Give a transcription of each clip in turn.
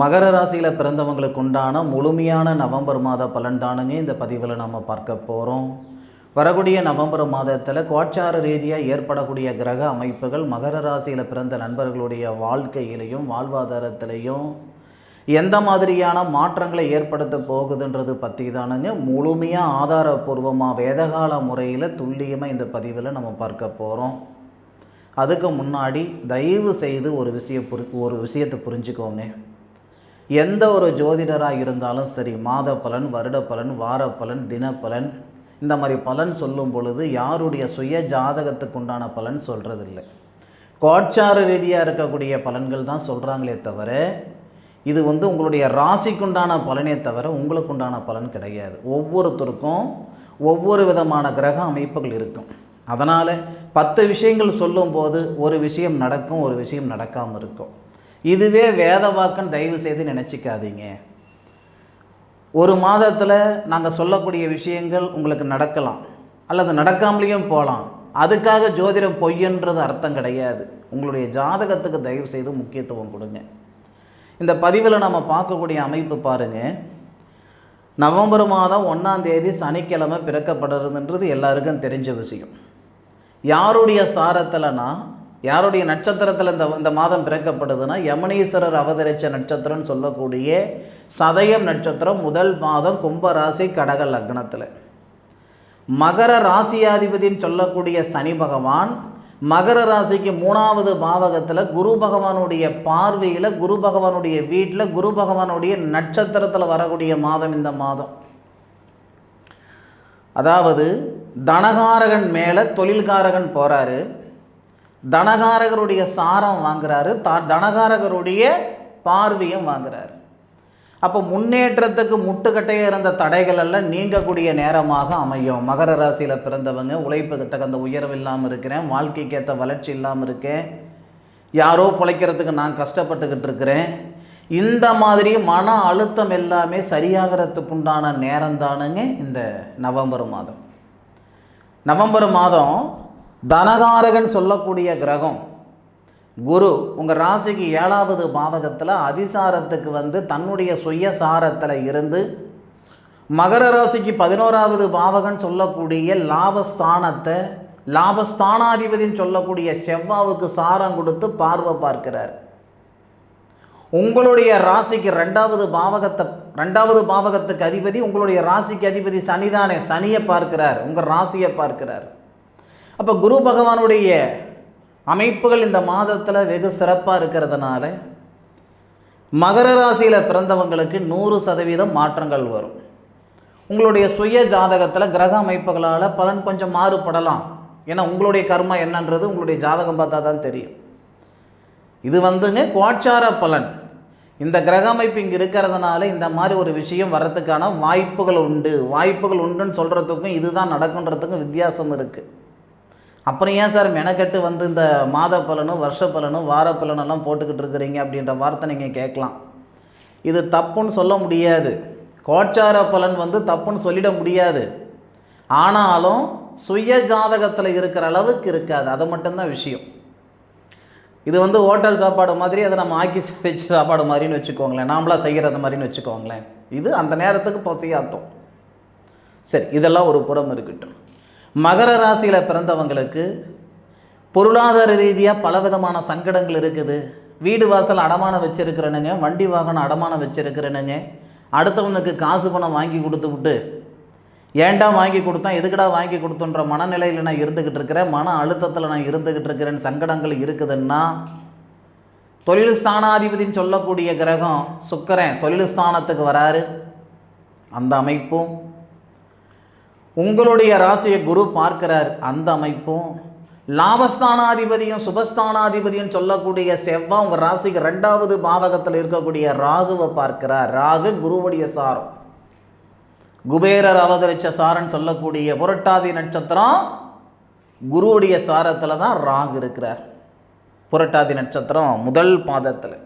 மகர ராசியில் பிறந்தவங்களுக்கு உண்டான முழுமையான நவம்பர் மாத பலன்தானுங்க இந்த பதிவில் நம்ம பார்க்க போகிறோம் வரக்கூடிய நவம்பர் மாதத்தில் கோச்சார ரீதியாக ஏற்படக்கூடிய கிரக அமைப்புகள் மகர ராசியில் பிறந்த நண்பர்களுடைய வாழ்க்கையிலையும் வாழ்வாதாரத்திலையும் எந்த மாதிரியான மாற்றங்களை ஏற்படுத்த போகுதுன்றது பற்றி தானுங்க முழுமையாக ஆதாரபூர்வமாக வேதகால முறையில் துல்லியமாக இந்த பதிவில் நம்ம பார்க்க போகிறோம் அதுக்கு முன்னாடி தயவு செய்து ஒரு விஷயம் புரி ஒரு விஷயத்தை புரிஞ்சுக்கோங்க. எந்த ஒரு ஜோதிடராக இருந்தாலும் சரி மாத பலன் வருட பலன் வார பலன் தினப்பலன் இந்த மாதிரி பலன் சொல்லும் பொழுது யாருடைய சுய ஜாதகத்துக்கு உண்டான பலன் சொல்கிறதில்லை கோட்சார ரீதியாக இருக்கக்கூடிய பலன்கள் தான் சொல்கிறாங்களே தவிர இது வந்து உங்களுடைய ராசிக்குண்டான பலனே தவிர உங்களுக்கு உண்டான பலன் கிடையாது. ஒவ்வொருத்தருக்கும் ஒவ்வொரு விதமான கிரக அமைப்புகள் இருக்கும். அதனால் பத்து விஷயங்கள் சொல்லும்போது ஒரு விஷயம் நடக்கும் ஒரு விஷயம் நடக்காமல் இருக்கும். இதுவே வேத வாக்குன்னு தயவு செய்து நினச்சிக்காதீங்க. ஒரு மாதத்தில் நாங்கள் சொல்லக்கூடிய விஷயங்கள் உங்களுக்கு நடக்கலாம். அல்லது நடக்காமலேயும் போகலாம் அதுக்காக ஜோதிடம் பொய்யன்றது அர்த்தம் கிடையாது. உங்களுடைய ஜாதகத்துக்கு தயவு செய்து முக்கியத்துவம் கொடுங்க. இந்த பதிவில் நம்ம பார்க்கக்கூடிய அமைப்பு பாருங்கள் நவம்பர் மாதம் ஒன்றாம் தேதி சனிக்கிழமை பிறக்கப்படுறதுன்றது எல்லாருக்கும் தெரிஞ்ச விஷயம். யாருடைய சாரத்தில்னா யாருடைய நட்சத்திரத்தில் இந்த இந்த மாதம் பிறக்கப்படுதுன்னா யமுனீஸ்வரர் அவதரித்த நட்சத்திரம்னு சொல்லக்கூடிய சதயம் நட்சத்திரம் முதல் மாதம் கும்பராசி கடக லக்னத்தில். மகர ராசியாதிபதின்னு சொல்லக்கூடிய சனி பகவான் மகர ராசிக்கு மூணாவது பாவகத்தில் குரு பகவானுடைய பார்வையில் குரு பகவானுடைய வீட்டில் குரு பகவானுடைய நட்சத்திரத்தில் வரக்கூடிய மாதம் இந்த மாதம். அதாவது தனகாரகன் மேலே தொழில்காரகன் போகிறாரு தனகாரகருடைய சாரம் வாங்குறாரு தா தனகாரகருடைய பார்வையும் வாங்குறாரு. அப்போ முன்னேற்றத்துக்கு முட்டுக்கட்டையாக இருந்த தடைகள் எல்லாம் நீங்கக்கூடிய நேரமாக அமையும். மகர ராசியில் பிறந்தவங்க உழைப்புக்கு தகுந்த உயர்வு இல்லாமல் இருக்கிறேன் வாழ்க்கைக்கு ஏற்ற வளர்ச்சி இல்லாமல் இருக்கேன் யாரோ பிழைக்கிறதுக்கு நான் கஷ்டப்பட்டுக்கிட்டு இருக்கிறேன். இந்த மாதிரி மன அழுத்தம் எல்லாமே சரியாகிறதுக்கு உண்டான நேரம் தானுங்க இந்த நவம்பர் மாதம். நவம்பர் மாதம் தனகாரகன் சொல்லக்கூடிய கிரகம். குரு உங்கள் ராசிக்கு ஏழாவது பாவகத்தில் அதிசாரத்துக்கு வந்து தன்னுடைய சுயசாரத்தில் இருந்து மகர ராசிக்கு பதினோராவது பாவகன் சொல்லக்கூடிய லாபஸ்தானத்தை லாபஸ்தானாதிபதினு சொல்லக்கூடிய செவ்வாவுக்கு சாரம் கொடுத்து பார்வை பார்க்கிறார். உங்களுடைய ராசிக்கு ரெண்டாவது பாவகத்தை ரெண்டாவது பாவகத்துக்கு அதிபதி உங்களுடைய ராசிக்கு அதிபதி சனிதானே சனியை பார்க்கிறார் உங்கள் ராசியை பார்க்கிறார். அப்போ குரு பகவானுடைய அமைப்புகள் இந்த மாதத்தில் வெகு சிறப்பாக இருக்கிறதுனால மகர ராசியில் பிறந்தவங்களுக்கு நூறு சதவீதம் மாற்றங்கள் வரும். உங்களுடைய சுய ஜாதகத்தில் கிரக அமைப்புகளால் பலன் கொஞ்சம் மாறுபடலாம். ஏன்னா உங்களுடைய கர்மா என்னன்றது உங்களுடைய ஜாதகம் பார்த்தா தான் தெரியும். இது வந்துங்க குவாட்சார பலன். இந்த கிரக அமைப்பு இங்கே இருக்கிறதுனால இந்த மாதிரி ஒரு விஷயம் வர்றதுக்கான வாய்ப்புகள் உண்டு. வாய்ப்புகள் உண்டுன்னு சொல்கிறதுக்கும் இதுதான் நடக்குன்றதுக்கும் வித்தியாசம் இருக்குது அப்புறம் ஏன் சார் மெனக்கெட்டு வந்து இந்த மாத பலனும் வருஷ பலனும் வார பலனெல்லாம் போட்டுக்கிட்டு இருக்கிறீங்க அப்படின்ற வார்த்தை நீங்கள் கேட்கலாம். இது தப்புன்னு சொல்ல முடியாது. கோச்சார பலன் வந்து தப்புன்னு சொல்லிட முடியாது. ஆனாலும் சுய ஜாதகத்தில் இருக்கிற அளவுக்கு இருக்காது. அது மட்டும்தான் விஷயம். இது வந்து ஹோட்டல் சாப்பாடு மாதிரி அதை நம்ம ஆக்கி வச்சு சாப்பாடு மாதிரின்னு வச்சுக்கோங்களேன். நாமளாக செய்கிறது மாதிரின்னு வச்சுக்கோங்களேன். இது அந்த நேரத்துக்கு பசியாத்தம். சரி இதெல்லாம் ஒரு புறம் இருக்கட்டும். மகர ராசியில் பிறந்தவங்களுக்கு பொருளாதார ரீதியாக பலவிதமான சங்கடங்கள் இருக்குது. வீடு வாசல் அடமானம் வச்சுருக்கிறேனுங்க வண்டி வாகனம் அடமானம் வச்சுருக்கிறேனுங்க. அடுத்தவனுக்கு காசு பணம் வாங்கி கொடுத்து விட்டு ஏன்டா வாங்கி கொடுத்தா எதுக்குடா வாங்கி கொடுத்தோன்ற மனநிலையில் நான் இருந்துக்கிட்டு இருக்கிறேன். மன அழுத்தத்தில் நான் இருந்துக்கிட்டு இருக்கிறேன். சங்கடங்கள் இருக்குதுன்னா தொழில் ஸ்தானாதிபதினு சொல்லக்கூடிய கிரகம் சுக்கரன் தொழில் ஸ்தானத்துக்கு வராரு. அந்த அமைப்பும் உங்களுடைய ராசியை குரு பார்க்கிறார். அந்த அமைப்பும் லாபஸ்தானாதிபதியும் சுபஸ்தானாதிபதியும் சொல்லக்கூடிய செவ்வாய் உங்கள் ராசிக்கு ரெண்டாவது பாவகத்தில் இருக்கக்கூடிய ராகுவை பார்க்கிறார். ராகு குருவுடைய சாரம். குபேரர் அவதரிச்ச சாரன் சொல்லக்கூடிய புரட்டாதி நட்சத்திரம் குருவுடைய சாரத்தில் தான் ராகு இருக்கிறார். புரட்டாதி நட்சத்திரம் முதல் பாதத்தில்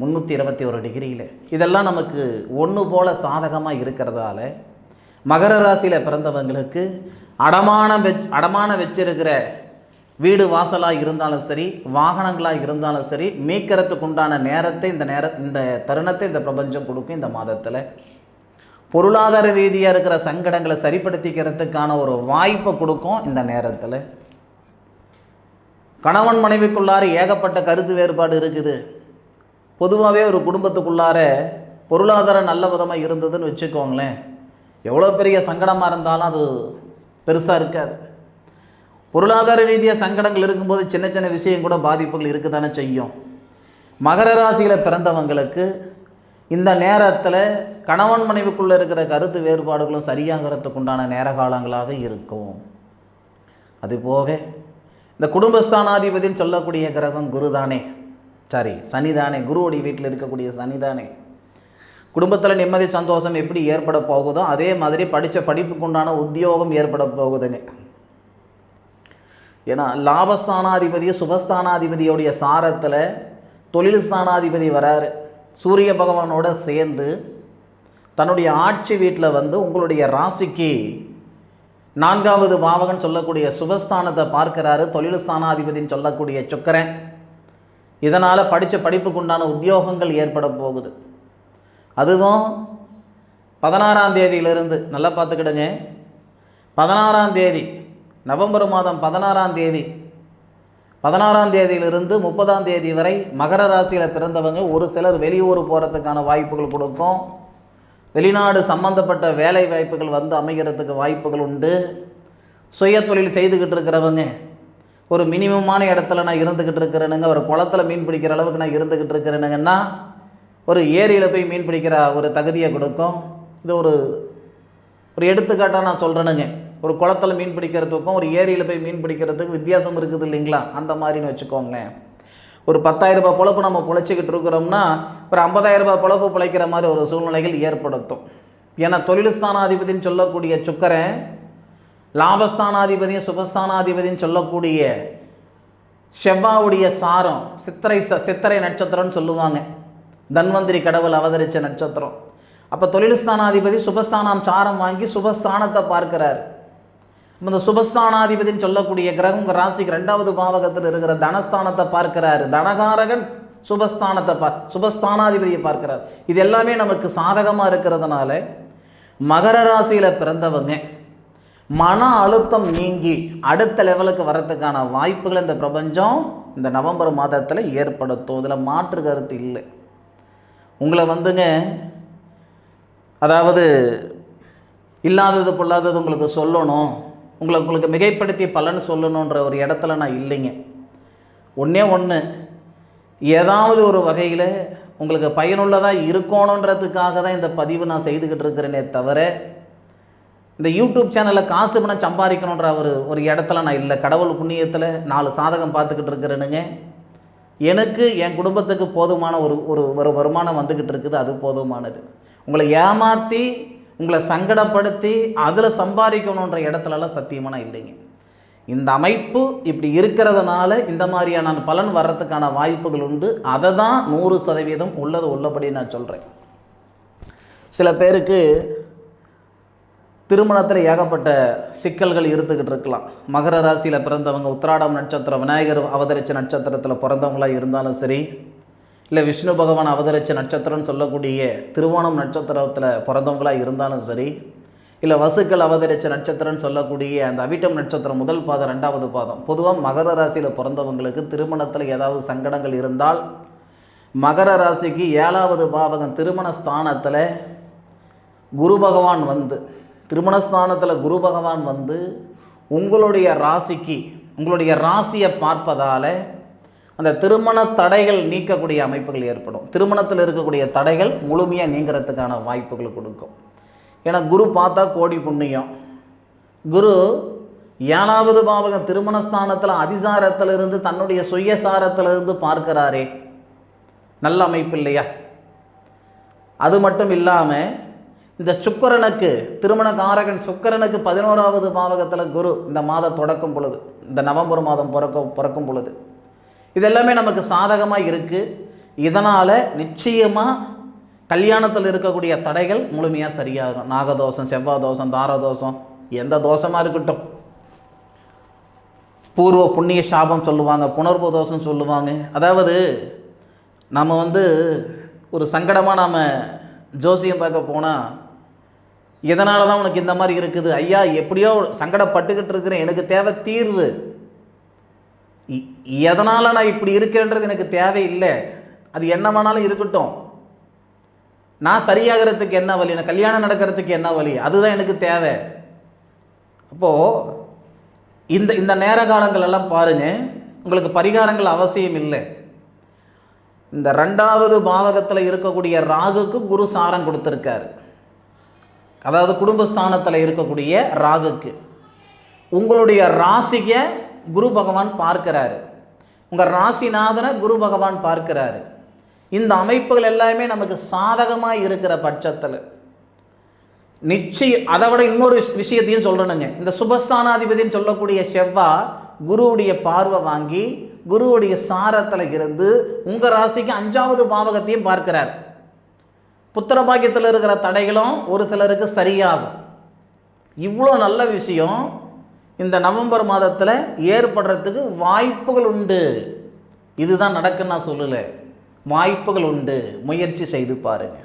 முந்நூற்றி இருபத்தி ஒரு டிகிரியில். இதெல்லாம் நமக்கு ஒன்று போல் சாதகமாக இருக்கிறதால மகர ராசியில் பிறந்தவங்களுக்கு அடமானம் வெச் அடமானம் வச்சிருக்கிற வீடு வாசலாக இருந்தாலும் சரி வாகனங்களாக இருந்தாலும் சரி மீட்கிறதுக்கு உண்டான நேரத்தை இந்த நேர இந்த தருணத்தை இந்த பிரபஞ்சம் கொடுக்கும் இந்த மாதத்தில். பொருளாதார ரீதியாக இருக்கிற சங்கடங்களை சரிப்படுத்திக்கிறதுக்கான ஒரு வாய்ப்பை கொடுக்கும் இந்த நேரத்தில். கணவன் மனைவிக்குள்ளார ஏகப்பட்ட கருத்து வேறுபாடு இருக்குது. பொதுவாகவே ஒரு குடும்பத்துக்குள்ளார பொருளாதாரம் நல்ல விதமாக இருந்ததுன்னு வச்சுக்கோங்களேன். எவ்வளோ பெரிய சங்கடமாக இருந்தாலும் அது பெருசாக இருக்காது. பொருளாதார ரீதியாக சங்கடங்கள் இருக்கும்போது சின்ன சின்ன விஷயம் கூட பாதிப்புகள் இருக்க தானே செய்யும். மகர ராசியில் பிறந்தவங்களுக்கு இந்த நேரத்தில் கணவன் மனைவிக்குள்ளே இருக்கிற கருத்து வேறுபாடுகளும் சரியாகிறதுக்கு உண்டான நேர காலங்களாக இருக்கும். அதுபோக இந்த குடும்பஸ்தானாதிபதின்னு சொல்லக்கூடிய கிரகம் குரு தானே சாரி சனிதானே. குருவுடைய வீட்டில் இருக்கக்கூடிய சனிதானே. குடும்பத்தில் நிம்மதி சந்தோஷம் எப்படி ஏற்பட போகுதோ அதே மாதிரி படித்த படிப்புக்கு உண்டான உத்தியோகம் ஏற்பட போகுதுங்க. ஏன்னா லாபஸ்தானாதிபதி சுபஸ்தானாதிபதியோடைய சாரத்தில் தொழில் ஸ்தானாதிபதி வராரு. சூரிய பகவானோட சேர்ந்து தன்னுடைய ஆட்சி வீட்டில் வந்து உங்களுடைய ராசிக்கு நான்காவது பாவகன் சொல்லக்கூடிய சுபஸ்தானத்தை பார்க்கிறாரு. தொழில் ஸ்தானாதிபதின்னு சொல்லக்கூடிய சுக்கரன். இதனால் படித்த படிப்புக்குண்டான உத்தியோகங்கள் ஏற்பட போகுது. அதுவும் பதினாறாம் தேதியிலிருந்து. நல்லா பார்த்துக்கிடுங்க. பதினாறாம் தேதி நவம்பர் மாதம் பதினாறாம் தேதி பதினாறாம் தேதியிலிருந்து முப்பதாம் தேதி வரை மகர ராசியில் பிறந்தவங்க ஒரு சிலர் வெளியூர் போகிறதுக்கான வாய்ப்புகள் கொடுக்கும். வெளிநாடு சம்பந்தப்பட்ட வேலை வாய்ப்புகள் வந்து அமைகிறதுக்கு வாய்ப்புகள் உண்டு. சுய தொழில் செய்துக்கிட்டு இருக்கிறவங்க ஒரு மினிமமான இடத்துல நான் இருந்துக்கிட்டு இருக்கிறேனுங்க ஒரு குளத்துல மீன் பிடிக்கிற அளவுக்கு நான் இருந்துக்கிட்டு இருக்கிறேனுங்கன்னா ஒரு ஏரியில் போய் மீன் பிடிக்கிற ஒரு தகுதியை கொடுக்கும். இது ஒரு ஒரு எடுத்துக்காட்டாக நான் சொல்கிறேனுங்க ஒரு குளத்துல மீன் பிடிக்கிறதுக்கும் ஒரு ஏரியில் போய் மீன் பிடிக்கிறதுக்கு வித்தியாசம் இருக்குது இல்லைங்களா? அந்த மாதிரின்னு வச்சுக்கோங்களேன். ஒரு பத்தாயிரரூபா பொழப்பு நம்ம பொழைச்சிக்கிட்டு இருக்கிறோம்னா ஒரு ஐம்பதாயிரம் ரூபாய் பொழப்பு பிழைக்கிற மாதிரி ஒரு சூழ்நிலைகள் ஏற்படுத்தும். ஏன்னா தொழில் ஸ்தானாதிபதின்னு சொல்லக்கூடிய சுக்கரன் லாபஸ்தானாதிபதியும் சுபஸ்தானாதிபதினு சொல்லக்கூடிய செவ்வாவுடைய சாரம் சித்திரை ச சித்திரை நட்சத்திரம்னு சொல்லுவாங்க. தன்வந்திரி கடவுள் அவதரித்த நட்சத்திரம். அப்போ தொழில் ஸ்தானாதிபதி சுபஸ்தானம் சாரம் வாங்கி சுபஸ்தானத்தை பார்க்கிறார். இந்த சுபஸ்தானாதிபதின்னு சொல்லக்கூடிய கிரகம் ராசிக்கு ரெண்டாவது பாவகத்தில் இருக்கிற தனஸ்தானத்தை பார்க்கிறார். தனகாரகன் சுபஸ்தானத்தை பார் சுபஸ்தானாதிபதியை பார்க்கிறார். இது எல்லாமே நமக்கு சாதகமாக இருக்கிறதுனால மகர ராசியில் பிறந்தவங்க மன அழுத்தம் நீங்கி அடுத்த லெவலுக்கு வரதுக்கான வாய்ப்புகள் இந்த பிரபஞ்சம் இந்த நவம்பர் மாதத்தில் ஏற்படுத்தும். இதில் மாற்று கருத்து இல்லை. உங்களை வந்துங்க அதாவது இல்லாதது பொல்லாதது உங்களுக்கு சொல்லணும். உங்களை உங்களுக்கு மிகைப்படுத்தி பலன் சொல்லணுன்ற ஒரு இடத்துல நான் இல்லைங்க. ஒன்றே ஒன்று ஏதாவது ஒரு வகையில் உங்களுக்கு பயனுள்ளதாக இருக்கணுன்றதுக்காக தான் இந்த பதிவு நான் செய்துக்கிட்டு இருக்கிறேனே தவிர இந்த யூடியூப் சேனலில் காசு பணம் சம்பாதிக்கணுன்ற ஒரு ஒரு இடத்துல நான் இல்லை. கடவுள் புண்ணியத்தில் நாலு சாதகம் பார்த்துக்கிட்டு இருக்கிறேனுங்க. எனக்கு என் குடும்பத்துக்கு போதுமான ஒரு ஒரு ஒரு வருமானம் வந்துக்கிட்டு இருக்குது அது போதுமானது. உங்களை ஏமாற்றி உங்களை சங்கடப்படுத்தி அதில் சம்பாதிக்கணுன்ற இடத்துலலாம் சத்தியமான இல்லைங்க. இந்த அமைப்பு இப்படி இருக்கிறதுனால இந்த மாதிரியான பலன் வர்றதுக்கான வாய்ப்புகள் உண்டு. அதை தான் நூறு சதவீதம் உள்ளது உள்ளபடி நான் சொல்கிறேன் சில பேருக்கு திருமணத்தில் ஏகப்பட்ட சிக்கல்கள் இருந்துக்கிட்டு இருக்கலாம். மகர ராசியில் பிறந்தவங்க உத்திராடம் நட்சத்திரம் விநாயகர் அவதரிச்ச நட்சத்திரத்தில் பிறந்தவங்களாக இருந்தாலும் சரி இல்லை விஷ்ணு பகவான் அவதரிச்ச நட்சத்திரம்னு சொல்லக்கூடிய திருவோணம் நட்சத்திரத்தில் பிறந்தவங்களாக இருந்தாலும் சரி இல்லை வசுக்கள் அவதரிச்ச நட்சத்திரம்னு சொல்லக்கூடிய அந்த அவிட்டம் நட்சத்திரம் முதல் பாதம் ரெண்டாவது பாதம். பொதுவாக மகர ராசியில் பிறந்தவங்களுக்கு திருமணத்தில் ஏதாவது சங்கடங்கள் இருந்தால் மகர ராசிக்கு ஏழாவது பாவகம் திருமண ஸ்தானத்தில் குரு பகவான் வந்து திருமணஸ்தானத்தில் குரு பகவான் வந்து உங்களுடைய ராசிக்கு உங்களுடைய ராசியை பார்ப்பதால் அந்த திருமண தடைகள் நீக்கக்கூடிய அமைப்புகள் ஏற்படும். திருமணத்தில் இருக்கக்கூடிய தடைகள் முழுமையாக நீங்கிறதுக்கான வாய்ப்புகள் கொடுக்கும். ஏன்னா குரு பார்த்தா கோடி புண்ணியம். குரு ஏழாவது பாவகம் திருமணஸ்தானத்தில் அதிசாரத்தில் இருந்து தன்னுடைய சுயசாரத்தில் இருந்து பார்க்கிறாரே. நல்ல அமைப்பு இல்லையா? அது மட்டும் இல்லாமல் இந்த சுக்கரனுக்கு திருமண காரகன் சுக்கரனுக்கு பதினோராவது பாவகத்தில் குரு இந்த மாதம் தொடக்கும் பொழுது இந்த நவம்பர் மாதம் பிறக்க பிறக்கும் பொழுது. இதெல்லாமே நமக்கு சாதகமாக இருக்குது இதனால் நிச்சயமாக கல்யாணத்தில் இருக்கக்கூடிய தடைகள் முழுமையாக சரியாகும். நாகதோஷம் செவ்வாய் தோஷம் தாரதோஷம் எந்த தோஷமாக இருக்கட்டும். பூர்வ புண்ணிய சாபம் சொல்லுவாங்க புனர்வு தோஷம் சொல்லுவாங்க. அதாவது நம்ம வந்து ஒரு சங்கடமாக நாம் ஜோசியம் பார்க்க போனால் இதனால தான் உனக்கு இந்த மாதிரி இருக்குது? ஐயா எப்படியோ சங்கடப்பட்டுக்கிட்டு இருக்கிறேன். எனக்கு தேவை தீர்வு. இ- எதனால் நான் இப்படி இருக்கேன்றது எனக்கு தேவையில்லை அது என்ன வேணாலும் இருக்கட்டும். நான் சரியாகிறதுக்கு என்ன வழி? நான் கல்யாணம் நடக்கிறதுக்கு என்ன வழி? அதுதான் எனக்கு தேவை. அப்போது இந்த இந்த நேர காலங்கள் எல்லாம் பாருங்கள் உங்களுக்கு பரிகாரங்கள் அவசியம் இல்லை. இந்த ரெண்டாவது பாவகத்தில் இருக்கக்கூடிய ராகுக்கு குரு சாரம் கொடுத்துருக்காரு. அதாவது குடும்பஸ்தானத்தில் இருக்கக்கூடிய ராகுக்கு. உங்களுடைய ராசியை குரு பகவான் பார்க்கிறாரு. உங்கள் ராசிநாதனை குரு பகவான் பார்க்கிறாரு. இந்த அமைப்புகள் எல்லாமே நமக்கு சாதகமாக இருக்கிற பட்சத்தில். நிச்சயம் அதை விட இன்னொரு விஷயத்தையும் சொல்கிறேனுங்க இந்த சுபஸ்தானாதிபதினு சொல்லக்கூடிய செவ்வா குருவுடைய பார்வை வாங்கி குருவுடைய சாரத்தில் இருந்து உங்கள் ராசிக்கு அஞ்சாவது பாவகத்தையும் பார்க்கிறார். புத்திர பாக்கியத்தில் இருக்கிற தடைகளும் ஒரு சிலருக்கு சரியாகும். இவ்வளோ நல்ல விஷயம் இந்த நவம்பர் மாதத்தில் ஏற்படுறதுக்கு வாய்ப்புகள் உண்டு. இதுதான் நடக்குன்னு நான் சொல்லலை. வாய்ப்புகள் உண்டு. முயற்சி செய்து பாருங்க.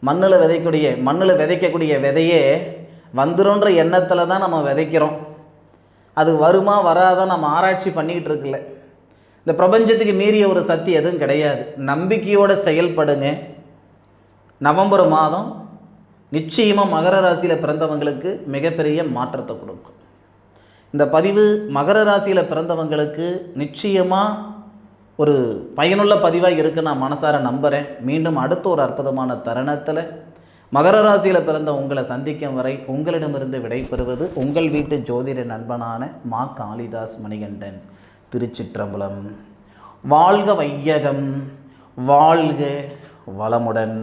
மண்ணில் விதைக்கூடிய மண்ணில் விதைக்கக்கூடிய விதையே வந்துருன்ற எண்ணத்தில் தான் நம்ம விதைக்கிறோம். அது வருமா வராதான் நம்ம ஆராய்ச்சி பண்ணிக்கிட்டு இருக்குல்ல இந்த பிரபஞ்சத்துக்கு மீறிய ஒரு சக்தி எதுவும் கிடையாது. நம்பிக்கையோடு செயல்படுங்க. நவம்பர் மாதம் நிச்சயமாக மகர ராசியில் பிறந்தவங்களுக்கு மிகப்பெரிய மாற்றத்தை கொடுக்கும். இந்த பதிவு மகர ராசியில் பிறந்தவங்களுக்கு நிச்சயமாக ஒரு பயனுள்ள பதிவாக இருக்கு நான் மனசார நம்புகிறேன் மீண்டும் அடுத்த ஒரு அற்புதமான தருணத்தில் மகர ராசியில் பிறந்த உங்களை சந்திக்கும் வரை உங்களிடமிருந்து விடைபெறுவது உங்கள் வீட்டு ஜோதிட நண்பனான மா காளிதாஸ் மணிகண்டன் திருச்சிற்றம்பலம். வாழ்க வையகம் வாழ்க வளமுடன்.